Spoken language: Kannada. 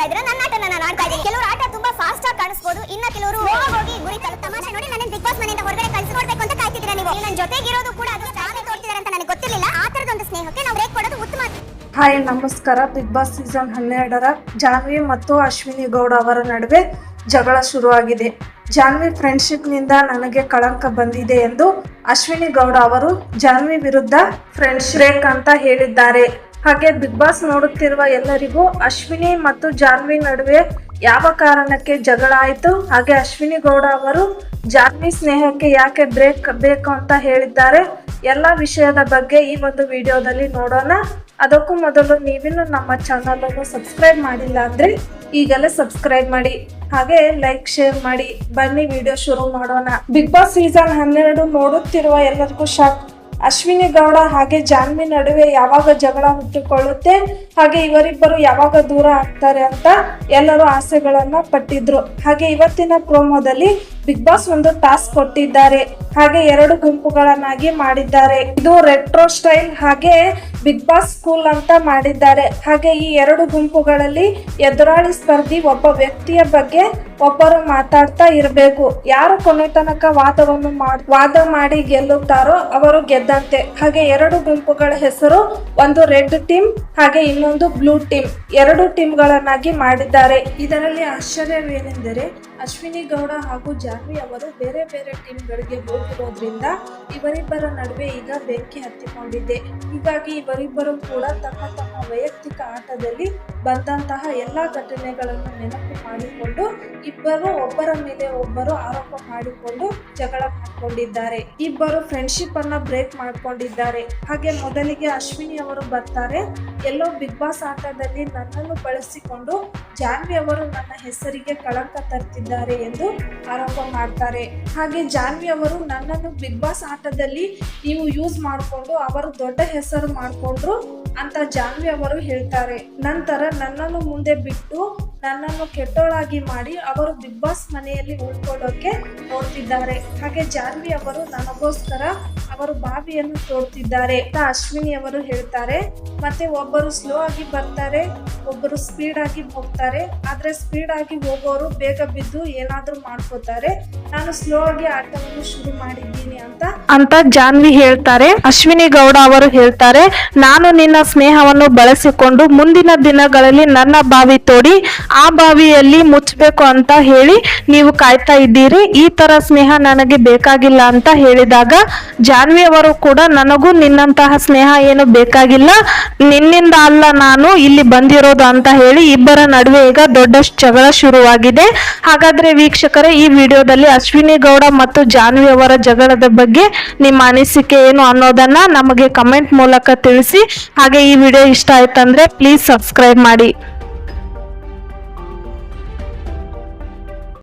ಆಡ್ತಾ ಇದ್ರೆ ನನ್ನ ಆಟ ನಾನು ಆಡ್ತಾ ಇದ್ದೀನಿ. ಕೆಲವರು ಆಟ ತುಂಬಾ ಫಾಸ್ಟ್ ಆಗಿ ಕಾಣಿಸ್ಬೋದು. ಇನ್ನ ಕೆಲವರು ಹೋಗಿ ಗುರಿ ತಲುಪ ತಮಾಷೆ ನೋಡಿ ನನ್ನ ಬಿಗ್ ಬಾಸ್ ಮನೆಯಿಂದ ಹೊರಗಡೆ ಕಳ್ಸಿ ಅಂತ ಕಾಯ್ತಿದ್ದೀರಾ ನೀವು. ನನ್ನ ಜೊತೆಗಿರೋದು ಕೂಡ ಅದು ಸ್ಟಾರ್ ತೋರ್ತಿದ್ದಾರೆ ಅಂತ ನನಗೆ ಗೊತ್ತಿರಲಿಲ್ಲ. ಆ ತರದ ಒಂದು ಸ್ನೇಹಕ್ಕೆ ನಾವು ಬ್ರೇಕ್ ಕೊಡೋದು ಉತ್ತಮ. ಹಾಯ್, ನಮಸ್ಕಾರ. ಬಿಗ್ ಬಾಸ್ ಸೀಸನ್ ಹನ್ನೆರಡರ ಜಾನ್ವಿ ಮತ್ತು ಅಶ್ವಿನಿ ಗೌಡ ಅವರ ನಡುವೆ ಜಗಳ ಶುರುವಾಗಿದೆ. ಜಾನ್ವಿ ಫ್ರೆಂಡ್ಶಿಪ್ನಿಂದ ನನಗೆ ಕಳಂಕ ಬಂದಿದೆ ಎಂದು ಅಶ್ವಿನಿ ಗೌಡ ಅವರು ಜಾನ್ವಿ ವಿರುದ್ಧ ಫ್ರೆಂಡ್ಶಿಪ್ ಅಂತ ಹೇಳಿದ್ದಾರೆ. ಹಾಗೆ ಬಿಗ್ ಬಾಸ್ ನೋಡುತ್ತಿರುವ ಎಲ್ಲರಿಗೂ ಅಶ್ವಿನಿ ಮತ್ತು ಜಾನ್ವಿ ನಡುವೆ ಯಾವ ಕಾರಣಕ್ಕೆ ಜಗಳ ಆಯಿತು? ಹಾಗೆ ಅಶ್ವಿನಿ ಗೌಡ ಅವರು ಜಾನ್ವಿ ಸ್ನೇಹಕ್ಕೆ ಯಾಕೆ ಬ್ರೇಕ್ ಬೇಕು ಅಂತ ಹೇಳಿದ್ದಾರೆ. ಎಲ್ಲ ವಿಷಯದ ಬಗ್ಗೆ ಈ ಒಂದು ವಿಡಿಯೋದಲ್ಲಿ ನೋಡೋಣ. ಅದಕ್ಕೂ ಮೊದಲು ನೀವಿನ್ನು ನಮ್ಮ ಚಾನಲನ್ನು ಸಬ್ಸ್ಕ್ರೈಬ್ ಮಾಡಿಲ್ಲ ಅಂದರೆ ಈಗಲೇ ಸಬ್ಸ್ಕ್ರೈಬ್ ಮಾಡಿ. ಹಾಗೆ ಲೈಕ್ ಶೇರ್ ಮಾಡಿ. ಬನ್ನಿ ವಿಡಿಯೋ ಶುರು ಮಾಡೋಣ. ಬಿಗ್ ಬಾಸ್ ಸೀಸನ್ ಹನ್ನೆರಡು ನೋಡುತ್ತಿರುವ ಎಲ್ಲರಿಗೂ ಶಾಕ್ ಅಶ್ವಿನಿ ಗೌಡ ಹಾಗೆ ಜಾನ್ವಿ ನಡುವೆ ಯಾವಾಗ ಜಗಳ ಹುಟ್ಟಿಕೊಳ್ಳುತ್ತೆ, ಹಾಗೆ ಇವರಿಬ್ಬರು ಯಾವಾಗ ದೂರ ಆಗ್ತಾರೆ ಅಂತ ಎಲ್ಲರೂ ಆಸೆಗಳನ್ನ ಪಟ್ಟಿದ್ರು. ಹಾಗೆ ಇವತ್ತಿನ ಪ್ರೋಮೋದಲ್ಲಿ ಬಿಗ್ ಬಾಸ್ ಒಂದು ಟಾಸ್ಕ್ ಕೊಟ್ಟಿದ್ದಾರೆ. ಹಾಗೆ ಎರಡು ಗುಂಪುಗಳನ್ನಾಗಿ ಮಾಡಿದ್ದಾರೆ. ಇದು ರೆಟ್ರೋ ಸ್ಟೈಲ್ ಹಾಗೆ ಬಿಗ್ ಬಾಸ್ ಸ್ಕೂಲ್ ಅಂತ ಮಾಡಿದ್ದಾರೆ. ಹಾಗೆ ಈ ಎರಡು ಗುಂಪುಗಳಲ್ಲಿ ಎದುರಾಳಿ ಸ್ಪರ್ಧಿ ಒಬ್ಬ ವ್ಯಕ್ತಿಯ ಬಗ್ಗೆ ಒಬ್ಬರು ಮಾತಾಡ್ತಾ ಇರಬೇಕು. ಯಾರು ಕೊನೆ ತನಕ ವಾದವನ್ನು ವಾದ ಮಾಡಿ ಗೆಲ್ಲುತ್ತಾರೋ ಅವರು ಗೆದ್ದಂತೆ. ಹಾಗೆ ಎರಡು ಗುಂಪುಗಳ ಹೆಸರು ಒಂದು ರೆಡ್ ಟೀಮ್, ಹಾಗೆ ಇನ್ನೊಂದು ಬ್ಲೂ ಟೀಮ್. ಎರಡು ಟೀಮ್ಗಳನ್ನಾಗಿ ಮಾಡಿದ್ದಾರೆ. ಇದರಲ್ಲಿ ಆಶ್ಚರ್ಯವೇನೆಂದರೆ ಅಶ್ವಿನಿ ಗೌಡ ಹಾಗೂ ಜಾನ್ವಿ ಅವರು ಬೇರೆ ಬೇರೆ ಟೀಮ್ಗಳಿಗೆ ಹೋಗಿರೋದ್ರಿಂದ ಇವರಿಬ್ಬರ ನಡುವೆ ಈಗ ಬೆಂಕಿ ಹತ್ತಿಕೊಂಡಿದೆ. ಹೀಗಾಗಿ ಇವರಿಬ್ಬರು ಕೂಡ ತಮ್ಮ ತಮ್ಮ ವೈಯಕ್ತಿಕ ಆಟದಲ್ಲಿ ಬಂದಂತಹ ಎಲ್ಲಾ ಘಟನೆಗಳನ್ನು ನೆನಪು ಮಾಡಿಕೊಂಡು ಇಬ್ಬರು ಒಬ್ಬರ ಮೇಲೆ ಒಬ್ಬರು ಆರೋಪ ಮಾಡಿಕೊಂಡು ಜಗಳ ಮಾಡಿಕೊಂಡಿದ್ದಾರೆ. ಇಬ್ಬರು ಫ್ರೆಂಡ್ಶಿಪ್ ಅನ್ನ ಬ್ರೇಕ್ ಮಾಡಿಕೊಂಡಿದ್ದಾರೆ. ಹಾಗೆ ಮೊದಲಿಗೆ ಅಶ್ವಿನಿ ಅವರು ಬರ್ತಾರೆ. ಎಲ್ಲೋ ಬಿಗ್ ಬಾಸ್ ಆಟದಲ್ಲಿ ನನ್ನನ್ನು ಬಳಸಿಕೊಂಡು ಜಾನ್ವಿ ಅವರು ನನ್ನ ಹೆಸರಿಗೆ ಕಳಂಕ ತರ್ತಿದ್ದಾರೆ ಎಂದು ಆರೋಪ ಮಾಡ್ತಾರೆ. ಹಾಗೆ ಜಾನ್ವಿ ಅವರು ನನ್ನನ್ನು ಬಿಗ್ ಬಾಸ್ ಆಟದಲ್ಲಿ ನೀವು ಯೂಸ್ ಮಾಡಿಕೊಂಡು ಅವರು ದೊಡ್ಡ ಹೆಸರು ಮಾಡಿಕೊಂಡ್ರು ಅಂತ ಜಾನ್ವಿ ಅವರು ಹೇಳ್ತಾರೆ. ನಂತರ ನನ್ನನ್ನು ಮುಂದೆ ಬಿಟ್ಟು ನನ್ನನ್ನು ಕೆಟ್ಟೋಳಾಗಿ ಮಾಡಿ ಅವರು ಬಿಗ್ ಬಾಸ್ ಮನೆಯಲ್ಲಿ ಉಳ್ಕೊಳ್ಳೋಕೆ ನೋಡ್ತಿದ್ದಾರೆ. ಹಾಗೆ ಜಾನ್ವಿ ಅವರು ನನಗೋಸ್ಕರ ಅವರು ಬಾವಿಯನ್ನು ತೋಡ್ತಿದ್ದಾರೆ ಅಂತ ಅಶ್ವಿನಿ ಅವರು ಹೇಳ್ತಾರೆ. ಮತ್ತೆ ಒಬ್ಬರು ಸ್ಲೋ ಆಗಿ ಬರ್ತಾರೆ, ಒಬ್ಬರು ಸ್ಪೀಡ್ ಆಗಿ ಹೋಗ್ತಾರೆ. ಆದ್ರೆ ಸ್ಪೀಡ್ ಆಗಿ ಹೋಗೋರು ಬೇಗ ಬಿದ್ದು ಏನಾದ್ರೂ ಮಾಡ್ಕೋತಾರೆ. ನಾನು ಸ್ಲೋ ಆಗಿ ಆಟವನ್ನು ಶುರು ಮಾಡಿದ್ದೀನಿ ಅಂತ ಅಂತ ಜಾನ್ವಿ ಹೇಳ್ತಾರೆ. ಅಶ್ವಿನಿ ಗೌಡ ಅವರು ಹೇಳ್ತಾರೆ, ನಾನು ನಿನ್ನ ಸ್ನೇಹವನ್ನು ಬಳಸಿಕೊಂಡು ಮುಂದಿನ ದಿನಗಳಲ್ಲಿ ನನ್ನ ಬಾವಿ ತೋಡಿ, ಆ ಬಾವಿಯಲ್ಲಿ ಮುಚ್ಚಬೇಕು ಅಂತ ಹೇಳಿ ನೀವು ಕಾಯ್ತಾ ಇದ್ದೀರಿ. ಈ ತರ ಸ್ನೇಹ ನನಗೆ ಬೇಕಾಗಿಲ್ಲ ಅಂತ ಹೇಳಿದಾಗ ಜಾನ್ವಿ ಅವರು ಕೂಡ, ನನಗೂ ನಿನ್ನಂತಹ ಸ್ನೇಹ ಏನು ಬೇಕಾಗಿಲ್ಲ. ನಿನ್ನಿಂದ ಅಲ್ಲ ನಾನು ಇಲ್ಲಿ ಬಂದಿರೋದು ಅಂತ ಹೇಳಿ ಇಬ್ಬರ ನಡುವೆ ಈಗ ದೊಡ್ಡ ಜಗಳ ಶುರುವಾಗಿದೆ. ಹಾಗಾದ್ರೆ ವೀಕ್ಷಕರೇ, ಈ ವಿಡಿಯೋದಲ್ಲಿ ಅಶ್ವಿನಿ ಗೌಡ ಮತ್ತು ಜಾನ್ವಿ ಅವರ ಜಗಳದ ಬಗ್ಗೆ ನಿಮ್ಮ ಅನಿಸಿಕೆ ಏನು ಅನ್ನೋದನ್ನ ನಮಗೆ ಕಮೆಂಟ್ ಮೂಲಕ ತಿಳಿಸಿ. ಹಾಗೆ ಈ ವಿಡಿಯೋ ಇಷ್ಟ ಆಯ್ತಂದ್ರೆ ಪ್ಲೀಸ್ ಸಬ್ಸ್ಕ್ರೈಬ್ ಮಾಡಿ.